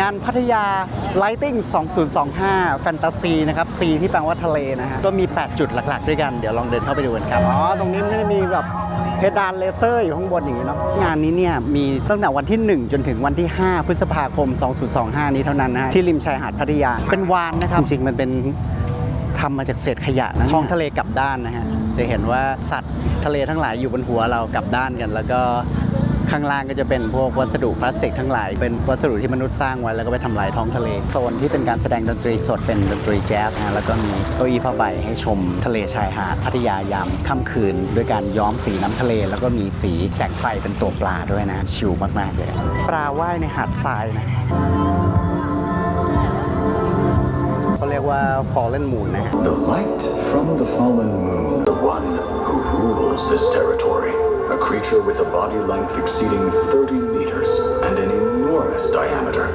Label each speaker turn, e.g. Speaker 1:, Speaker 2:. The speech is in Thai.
Speaker 1: งานพัทยา Lighting 2025แฟนตาซีนะครับ C ที่แปลว่าทะเลนะฮะ ก็มี 8 จุดหลัก ๆ ด้วยกัน เดี๋ยวลองเดินเข้าไปดูกันครับ อ๋อ ตรงนี้มันก็จะมีแบบเพดานเลเซอร์อยู่ข้างบนอย่างนี้เนาะ งานนี้เนี่ยมีตั้งแต่วันที่ 1 จนถึงวันที่ 5 พฤษภาคม 2025 นี้เท่านั้นนะฮะที่ริมชายหาดพัทยา เป็นวานนะครับ จริงๆ มันเป็นทำมาจากเศษขยะนะท้องทะเลกลับด้านนะฮะ จะเห็นว่าสัตว์ทะเลทั้งหลายอยู่บนหัวเรากลับด้านกัน แล้วก็ ข้างล่างก็จะเป็นพวกวัสดุพลาสติกทั้งหลาย เป็นวัสดุที่มนุษย์สร้างไว้แล้วก็ไปทำลายท้องทะเล โซนที่เป็นการแสดงดนตรีสดเป็นดนตรีแจ๊สนะแล้วก็มีเก้าอี้ผ้าใบให้ชมทะเลชายหาดพัทยายามค่ำคืน ด้วยการย้อมสีน้ำทะเล แล้วก็มีสีแสงไฟเป็นตัวปลาด้วยนะ ชิลมากๆเลย ปลาว่ายในหาดทรายนะเขาเรียกว่า fallen moon นะฮะ
Speaker 2: The light from the fallen moon, the one who rules this territory. Creature with a body length exceeding 30 meters and an enormous diameter.